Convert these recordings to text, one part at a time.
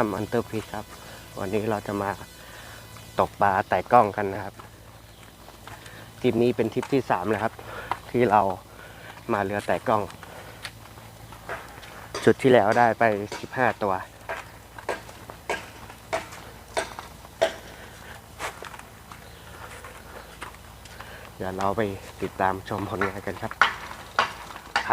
ครับผมอ้ำอันเตอร์พีครับ วันนี้เราจะมาตกปลาไต่กล้องกันนะครับทริปนี้เป็นทริปที่สามแล้วครับ ที่เรามาเรือไต่กล้อง จุดที่แล้วได้ไป 15 ตัวเดี๋ยวเราไปติดตามชมผลงานกันครับ ไป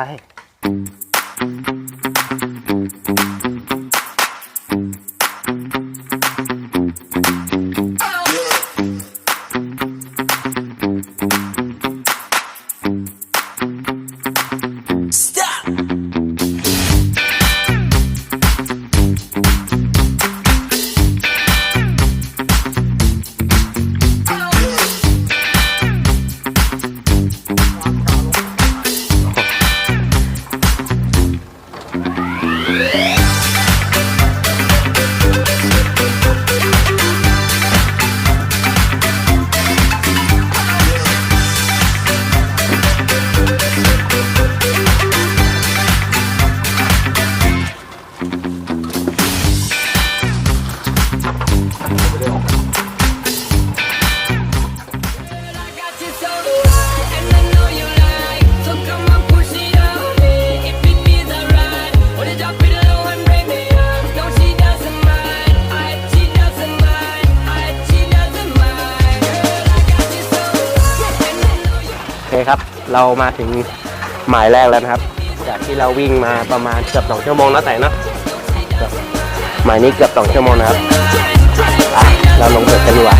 คครับ เรามาถึงหมายแรกแล้วนะครับ จากที่เราวิ่งมาประมาณเกือบสองชั่วโมงแล้วแต่นะหมายนี้เกือบสองชั่วโมงนะครับเราลงเรือกันดีกว่า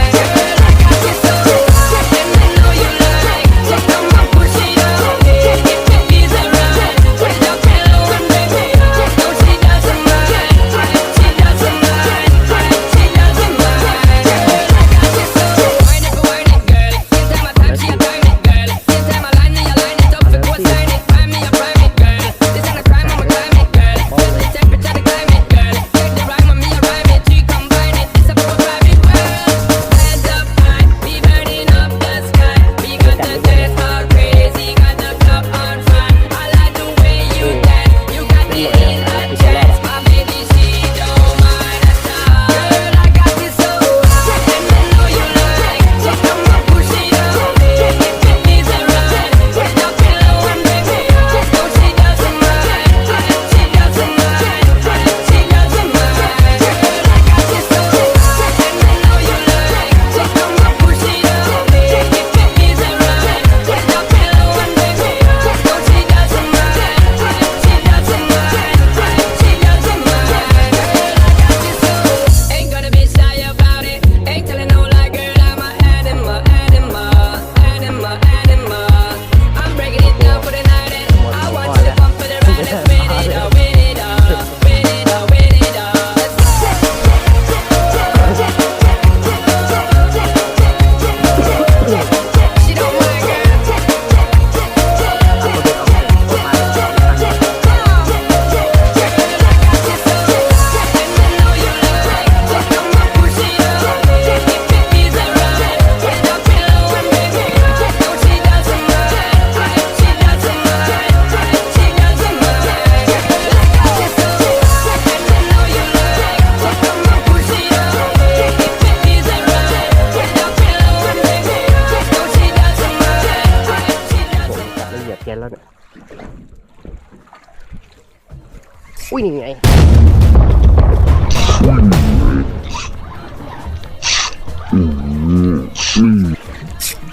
อุ้ยนี่ไง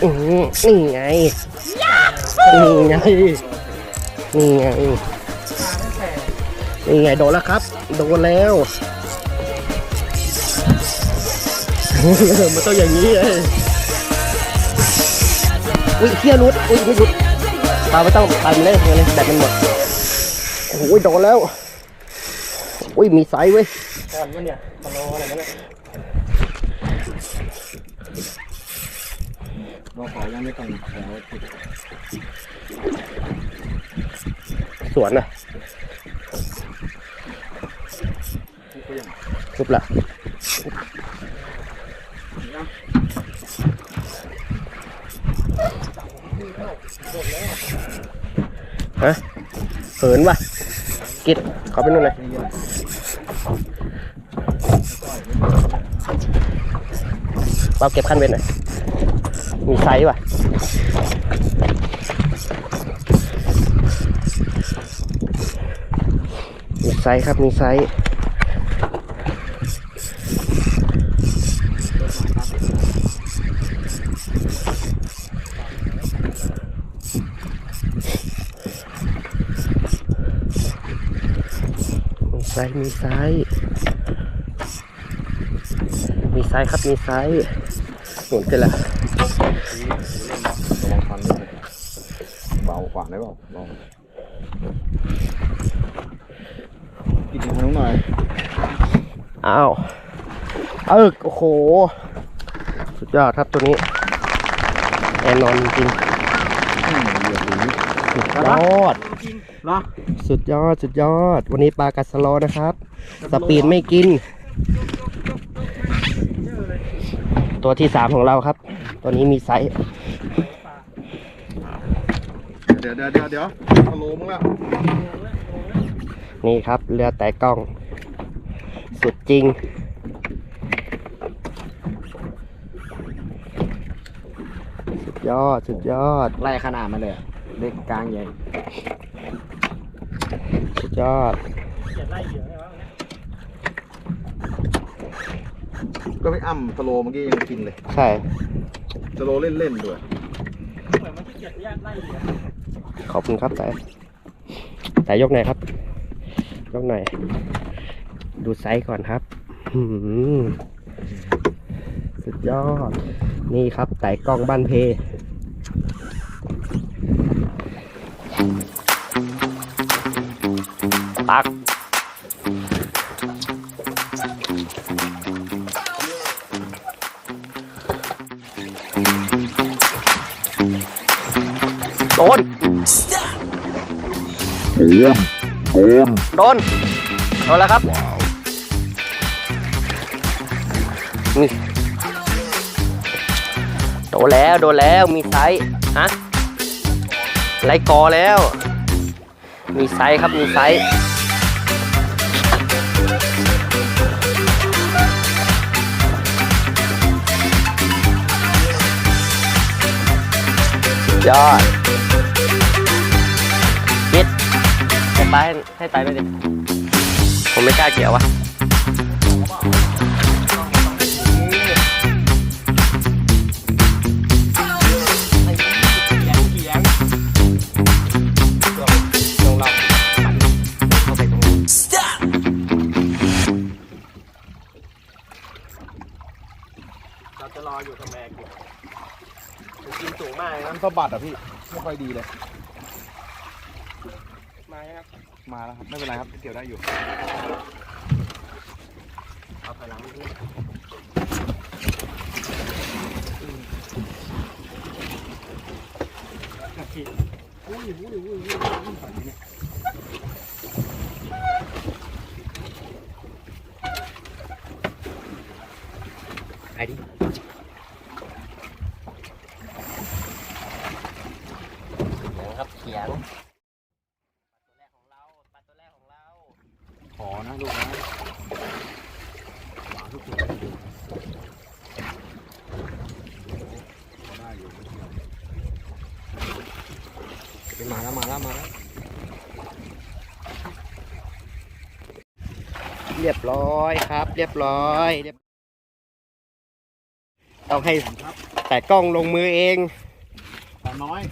อืมนี่ไงนี่ไงนี่ไงนี่ไงโดนแล้วครับ โดนแล้วมันต้องอย่างนี้เลยอุ้ยเที่ยรุดอุ้ยไม่รุดปลาไม่ต้องปลามันเล่นเลยแบตมันหมดโอ้ยโดนแล้ว อุ้ยมีไซส์เว้ยก่อนมันเนี่ยตลออะไรนั่นแหละเราขอยังไม่ต้องแล้วติดสวนน่ะก็ยังครบละฮะเหินว่ะ กิดขอไปนู่นเลยนี่แหละเราเก็บขั้นเว้นหน่อยมีไซส์ป่ะมีไซส์ครับมีไซส์ ไซส์มีไซส์มีไซส์ครับมีไซส์หมุนขึ้นแล้วระวังฟันด้วยเบากว่าได้เปล่าลองกินทางนู้นหน่อยอ้าวเออโอ้โห สุดยอดครับตัวนี้แน่นอนจริงอืมเหยียบหนีๆสุดยอด เหรอสุดยอดสุดยอด วันนี้ปลากัดสโลนะครับ สปีดไม่กิน ตัวที่สามของเราครับ ตัวนี้มีไซส์เดี๋ยวเดี๋ยวเดี๋ยวเดี๋ยวเอาโลมึงแล้วนี่ครับเรือแต่กล้อง สุดจริงสุดยอดสุดยอดไล่ขนาดมาเลยอะเล็กกลางใหญ่สุด ยอด ก็ไม่อ้ำสโลเมื่อกี้ยังกินเลยใช่ สโลเล่นๆด้วยขอบคุณครับแต่แต่ยกหน่อยครับ ยกหน่อย ดูไซส์ก่อนครับหืมสุดยอด นี่ครับไต่กล้องบ้านเพ ปักโดนโดนโดนโดนแล้วครับนี่โดนแล้วโดนแล้วมีไซส์ฮะไล่กอแล้ว มีไซส์ครับมีไซส์ ยอดปิดให้ไปให้ไปไปดิผมไม่กล้าเกี่ยววะ สะบัดอะพี่ไม่ค่อยดีเลย มาครับมาแล้วครับไม่เป็นไรครับเกี่ยวได้อยู่เอาไปหลังนี้ไปดิครับเขียงปลาตัวแรกของเราปลาตัวแรกของเรา ขอนะลูกนะหวานทุกคนดูพอได้อยู่เป็นมาแล้วมาแล้วมาแล้วเรียบร้อยครับ เรียบร้อยเรียบต้องให้แต่กล้องลงมือเอง ปลาน้อย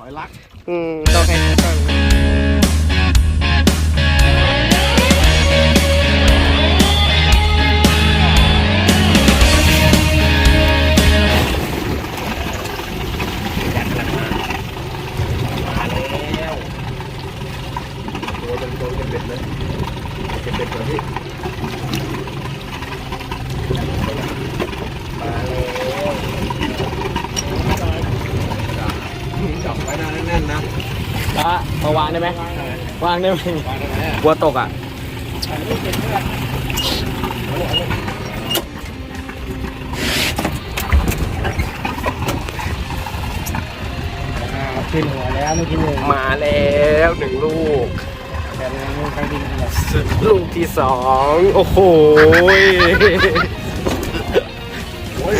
หอยลัก อืมต้องให้แต่กล้องมาแล้วตัวเป็นตัวเป็นเบ็ดเลยเป็นเบ็ดเลยพี่ มาแล้ว จับไว้นะแน่นๆนะ ป้ามาวางได้ไหมวางได้ไหมวางตรงไหนอะกลัวตกอะขึ้นหัวแล้วเมื่อกี้เลยมาแล้วหนึ่งลูกแค่ใต้ดินอะไรลูกที่สองโอ้โหยโอ้ย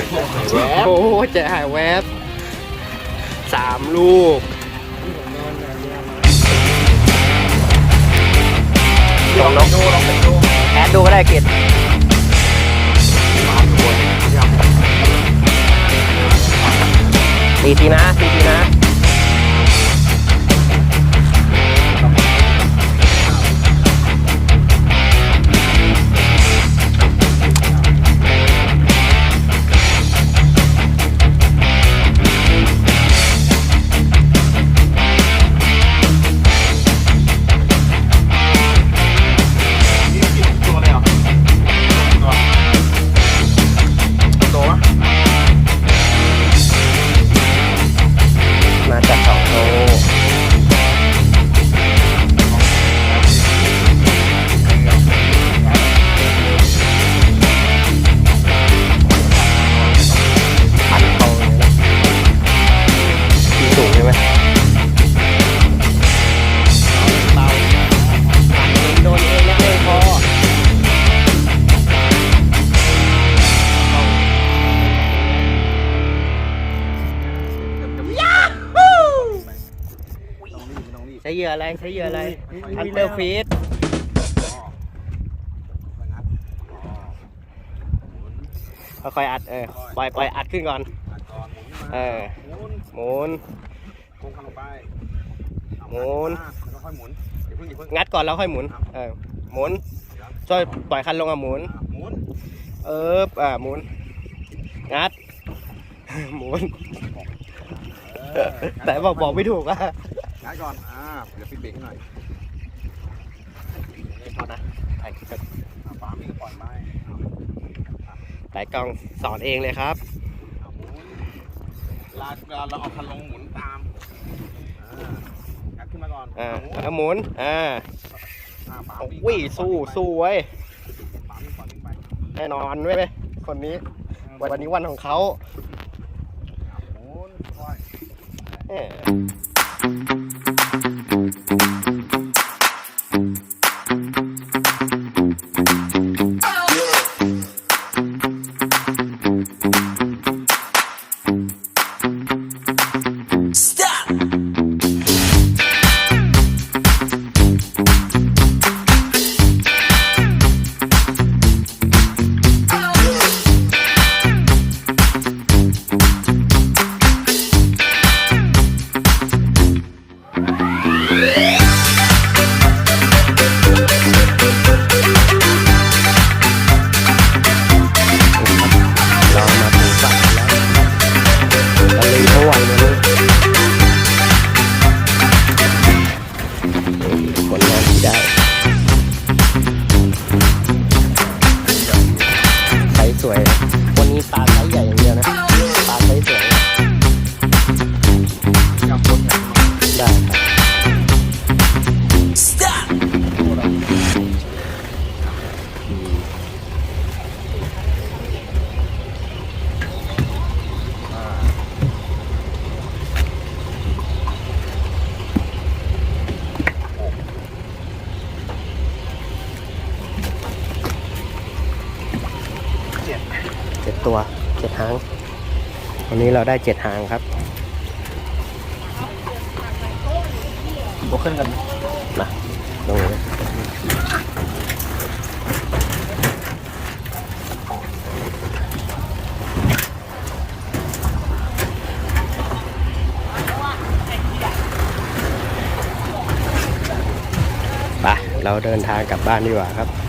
โอ้โหใจหายแวบสามลูก ลองลองดูลองไปดูแอดดูก็ได้กิจมาตัวเนี่ยตีทีนะตี องรีบใช้เหยื่ออะไรใช้เหยื่ออะไรฮันเตอร์ฟีดค่อยๆอัดเออปล่อยปล่อยอัดขึ้นก่อนก่อนหมุนเออหมุนหมุนโค้งข้างลงไปหมุนแล้วก็ค่อยหมุนอย่าเพิ่งอย่าเพิ่งงัดก่อนแล้วค่อยหมุน เออหมุนช่วยปล่อยคันลงอะหมุนหมุนเอออ่าหมุนงัดหมุนเออแต่บอกบอกไม่ถูกอะ งัดก่อน อ่า เดี๋ยวปิดเบรกให้หน่อยพอนะถ่ายคลิปก่อนอ่าปาล์มนี่ก็ปล่อยไปเอาถ่ายกล้องสอนเองเลยครับ เอาหมุนเวลาเวลาเราเอาคันลงหมุนตาม อ่างัดขึ้นมาก่อนอ่าหมุนแล้วหมุน อ่าอ่าปาล์มโอ้ยสู้สู้ไว้ยปาล์มวิ่งก่อนวิ่งไปแน่นอนไว้ยคนนี้ วันนี้วันของเขา หมุนค่อย เอ้ย จ็ดตัวเจ็ดหางวันนี้เราได้เจ็ดหางครับบวกขึ้นกันมาลงเลยไปเราเดินทางกลับบ้านดีกว่าครับ